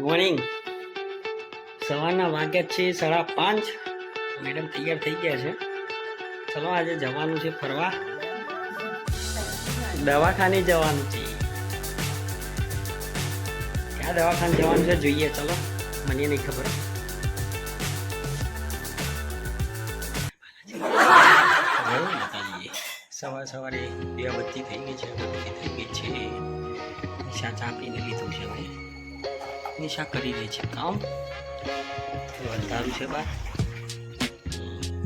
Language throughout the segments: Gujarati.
મોર્નિંગ સવારના વાગ્યા છે, સાડા પાંચ. મેડમ તૈયાર થઈ ગયા છે. ચલો, આજે જવાનું છે ફરવા. દવાખાને જવાનું છે. ક્યાં દવાખાને જવાનું છે જોઈએ, ચલો. મને નહીં ખબર. સવાર સવારે દીવાબત્તી થઈ ગઈ છે થઈ ગઈ છે. નિશા ચા પીને લીધું છે હવે. નિશા કરી રહી છે. કામ? અંધારું છે બા.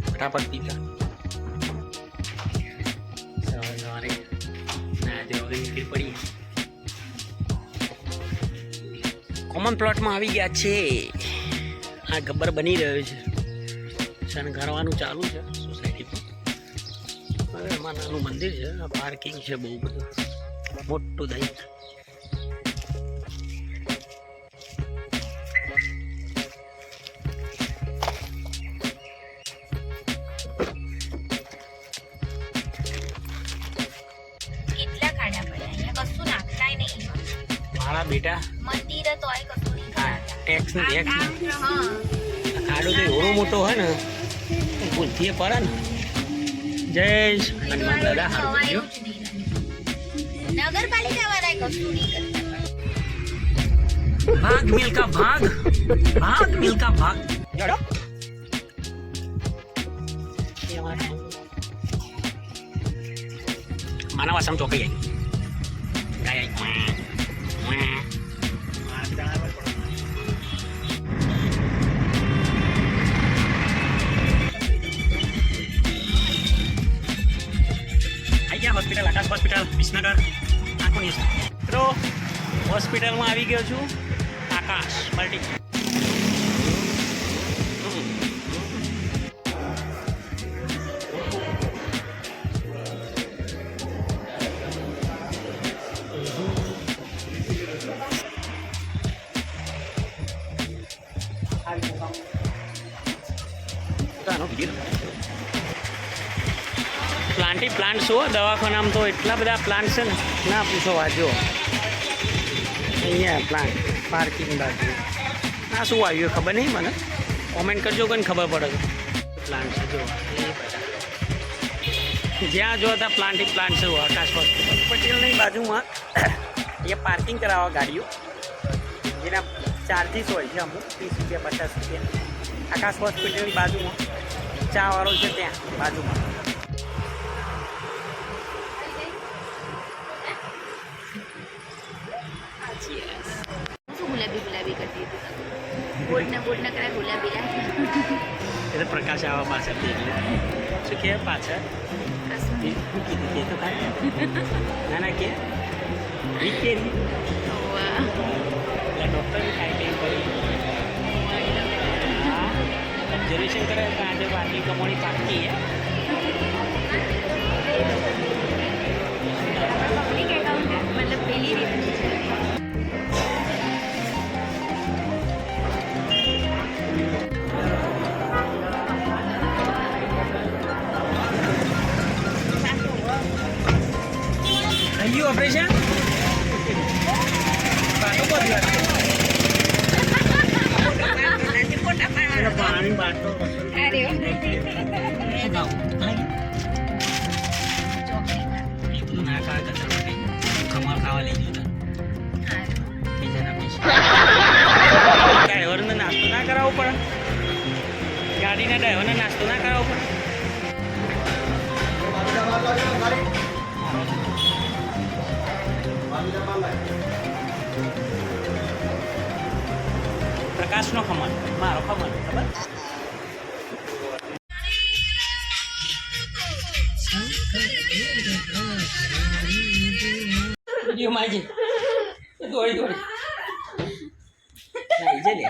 ફટાફટ પીતા સવારે સવારે ના જો. નીકળી પડી કોમન પ્લોટમાં આવી ગયા છે. આ ગબ્બર બની રહ્યો છે. શણગારવાનું ચાલુ છે સોસાયટીમાં હવે એમાં નાનું મંદિર છે પાર્કિંગ છે બહુ બધું. મોટું દહીં મારા બેટા? મંદિર તોય કશું નહીં હા. ટેક્સ ને ટેક્સ હા. ખાડો તો એવડો મોટો હોય ને તો ભૂલથી પડે ને. જય હનુમાન દાદા હારું નહીં. નગરપાલિકા વાળાએ કશું નહીં કરતા. ભાગ મિલકા ભાગ ભાગ મિલકા ભાગ. જડો માનવ આસામ ચોકી આવી હોસ્પિટલ આકાશ હોસ્પિટલ વિસનગર આખું ન્યૂઝ મિત્રો હોસ્પિટલમાં આવી ગયો છું આકાશ મલ્ટી પ્લાન્ટી પ્લાન્ટ શું દવાખાનામાં તો એટલા બધા પ્લાન્ટ છે ને ના પૂછો વાંચો અહીંયા પ્લાન્ટ પાર્કિંગ બાજુ આ શું આવ્યું ખબર નહીં મને કોમેન્ટ કરજો કોઈને ખબર પડે તો પ્લાન્ટ છે જો એ બધા જ્યાં જો ત્યાં પ્લાન્ટ જ પ્લાન્ટ છે આકાશ હોસ્પિટલ પટેલની બાજુમાં અહીંયા પાર્કિંગ કરાવવા ગાડીઓ જેના ચાર્જીસ હોય છે અમુક ત્રીસ રૂપિયા પચાસ રૂપિયા આકાશ હોસ્પિટલની બાજુમાં ચાવાળો છે ત્યાં બાજુમાં શું ગુલાબી ગુલાબી કરતી હતી બોટ કરાય બોલ્યા લાગે એટલે પ્રકાશ આવવા પાછળ એટલે શું કે પાછળ? કીધું? કે તો કાંઈ ના ના કે? વિકેરી વાહ. એટલે ડૉક્ટરની ટાઈપિંગ કરી હા. ઓબ્ઝર્વેશન કરે કે આજે બાકી કમોણી પાકી હે? બધી વાત છે પાણી બાટો અરે ના ખાવા કરતા ખમણ ખાવા લઈ જતા બીજાના પૈસા ડ્રાઈવરને નાસ્તો ના કરાવવો પડે ગાડીના ડ્રાઈવરને નાસ્તો ના કરાવવો પડે ખમણ મારો ખમણ ખબર? વીડિયો માં દોડી દોડી. ના ઈજે લે.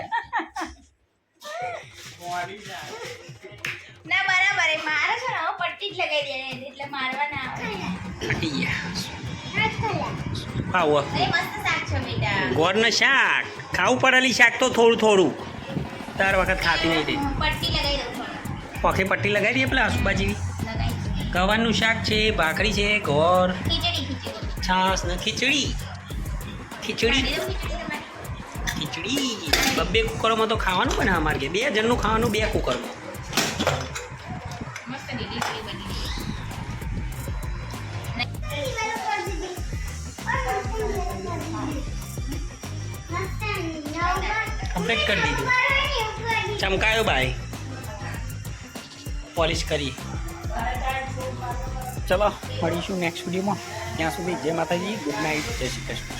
ના બરાબર મારે છે ને પટ્ટી જ લગાવી દેવાની એટલે મારવા ના આવે. ફટી ગયા. હા, જ ખાલા. ખાવો એ મસ્ત શાક છે ગોળનું શાક. ખાવું પડેલી શાક તો થોડું થોડું. દર વખત ખાતી નહીં તે પોખે પટ્ટી લગાવી દઈએ પેલા આસુબા ગવાનું ગવારનું શાક છે ભાખરી છે ઘોર ખીચડી ખીચડી. છાસ ને ખીચડી? ખીચડી? ખીચડી બબ્બે કુકરમાં તો ખાવાનું બને અમારે કે બે જણનું ખાવાનું બે કુકરમાં. કમ્પ્લીટ કરી દીધું. ચમકાયો ભાઈ. પોલિશ કરી. ચલો, મળીશું નેક્સ્ટ વિડીયોમાં ત્યાં સુધી જય માતાજી ગુડ નાઇટ જય શ્રી કૃષ્ણ.